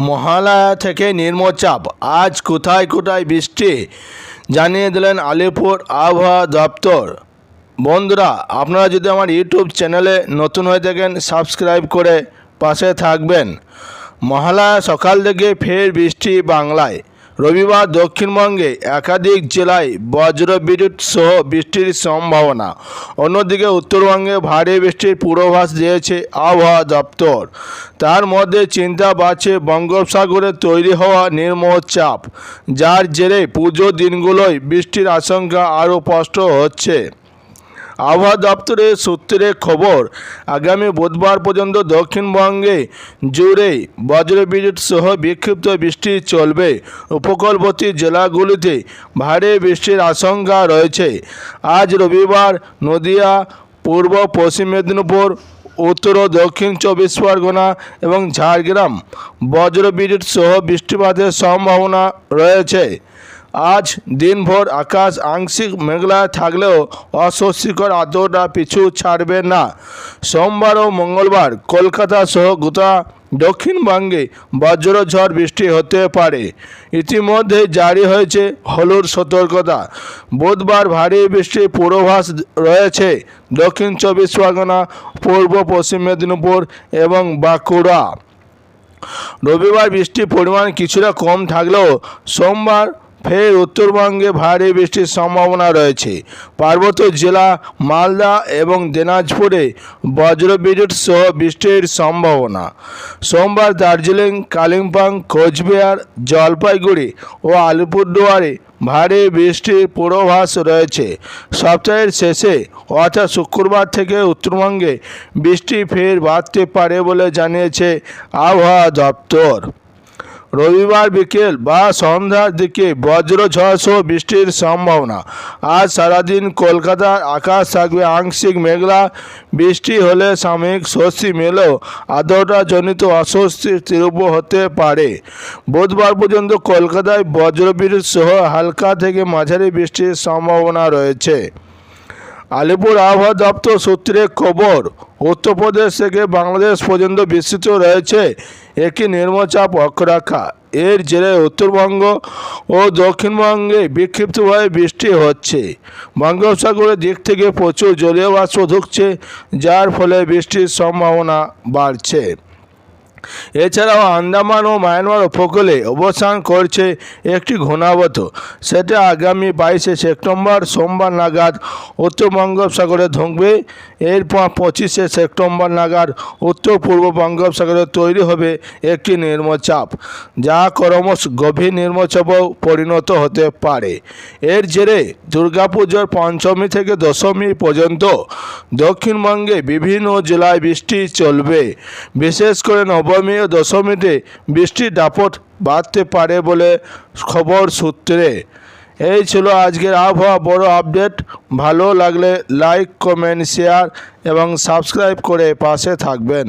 মহালয়া থেকে নির্মচাপ আজ কোথায় কোথায় বৃষ্টি? জানিয়ে দিলেন আলিপুর আবহাওয়া দপ্তর। বন্ধুরা, আপনারা যদি আমার ইউটিউব চ্যানেলে নতুন হয়ে থাকেন, সাবস্ক্রাইব করে পাশে থাকবেন। মহালয়া সকাল থেকে ফের বৃষ্টি বাংলায়। রবিবার দক্ষিণবঙ্গে একাধিক জেলায় বজ্র বিদ্যুৎ সহ বৃষ্টির সম্ভাবনা। অন্যদিকে উত্তরবঙ্গে ভারী বৃষ্টির পূর্বাভাস দিয়েছে আবহাওয়া দপ্তর। তার মধ্যে চিন্তা বাড়ছে বঙ্গোপসাগরে তৈরি হওয়া নিম্নচাপ যার জেরে পুজো দিনগুলোয় বৃষ্টির আশঙ্কা আরও স্পষ্ট হচ্ছে। আবহাওয়া দপ্তরের সূত্রে খবর, আগামী বুধবার পর্যন্ত দক্ষিণবঙ্গে জুড়ে বজ্রবিদ্যুৎ সহ বিক্ষিপ্ত বৃষ্টি চলবে। উপকূলবর্তী জেলাগুলিতে ভারী বৃষ্টির আশঙ্কা রয়েছে। আজ রবিবার নদিয়া, পূর্ব, পশ্চিম মেদিনীপুর, উত্তর ও দক্ষিণ চব্বিশ পরগনা এবং ঝাড়গ্রাম বজ্রবিদ্যুৎ সহ বৃষ্টিপাতের সম্ভাবনা রয়েছে। আজ দিনভর আকাশ আংশিক মেঘলা থাকলেও অস্বস্তিকর আদ্রতা পিছু ছাড়বে না। সোমবার ও মঙ্গলবার কলকাতা সহ গোটা দক্ষিণবঙ্গে বজ্রঝড় বৃষ্টি হতে পারে। ইতিমধ্যে জারি হয়েছে হলুদ সতর্কতা। বুধবার ভারী বৃষ্টির পূর্বাভাস রয়েছে দক্ষিণ চব্বিশ পরগনা, পূর্ব পশ্চিম মেদিনীপুর এবং বাঁকুড়া। রবিবার বৃষ্টির পরিমাণ কিছুটা কম থাকলেও সোমবার ফের উত্তরবঙ্গে ভারী বৃষ্টির সম্ভাবনা রয়েছে। পার্বত্য জেলা, মালদা এবং দিনাজপুরে বজ্রবিদ্যুৎ সহ বৃষ্টির সম্ভাবনা। সোমবার দার্জিলিং, কালিম্পং, কোচবিহার, জলপাইগুড়ি ও আলিপুরদুয়ারে ভারী বৃষ্টির পূর্বাভাস রয়েছে। সপ্তাহের শেষে অর্থাৎ শুক্রবার থেকে উত্তরবঙ্গে বৃষ্টি ফের বাড়তে পারে বলে জানিয়েছে আবহাওয়া দপ্তর। রবিবার বিকেল বা সন্ধ্যার দিকে বজ্রঝড় সহ বৃষ্টির সম্ভাবনা। আজ সারাদিন কলকাতার আকাশ থাকবে আংশিক মেঘলা। বৃষ্টি হলে সাময়িক স্বস্তি মেলেও আর্দ্রতাজনিত অস্বস্তির তীব্র হতে পারে। বুধবার পর্যন্ত কলকাতায় বজ্রবিদ্যুৎ সহ হালকা থেকে মাঝারি বৃষ্টির সম্ভাবনা রয়েছে। আলিপুর আবহাওয়া দপ্তর সূত্রে খবর, উত্তরপ্রদেশ থেকে বাংলাদেশ পর্যন্ত বিস্তৃত রয়েছে একটি নিম্নচাপ অক্ষরেখা। এর জেরে উত্তরবঙ্গ ও দক্ষিণবঙ্গে বিক্ষিপ্তভাবে বৃষ্টি হচ্ছে। বঙ্গোপসাগরের দিক থেকে প্রচুর জলীয় বাষ্প ঢুকছে যার ফলে বৃষ্টির সম্ভাবনা বাড়ছে। এছাড়াও আন্দামান ও মায়ানমার উপকূলে অবস্থান করছে একটি ঘূর্ণাবত। সেটা আগামী বাইশে সেপ্টেম্বর সোমবার নাগাদ উত্তর বঙ্গোপসাগরে ঢুকবে। এরপর পঁচিশে সেপ্টেম্বর নাগাদ উত্তর পূর্ব বঙ্গোপসাগরে তৈরি হবে একটি নিম্নচাপ, যা ক্রমশ গভীর নিম্নচাপও পরিণত হতে পারে। এর জেরে দুর্গাপুজোর পঞ্চমী থেকে দশমী পর্যন্ত দক্ষিণবঙ্গে বিভিন্ন জেলায় বৃষ্টি চলবে। বিশেষ করে নবমী ও দশমীতে বৃষ্টির দাপট বাড়তে পারে বলে খবর সূত্রে। এই ছিল আজকের আবহাওয়া, বড় আপডেট। ভালো লাগলে লাইক, কমেন্ট, শেয়ার এবং সাবস্ক্রাইব করে পাশে থাকবেন।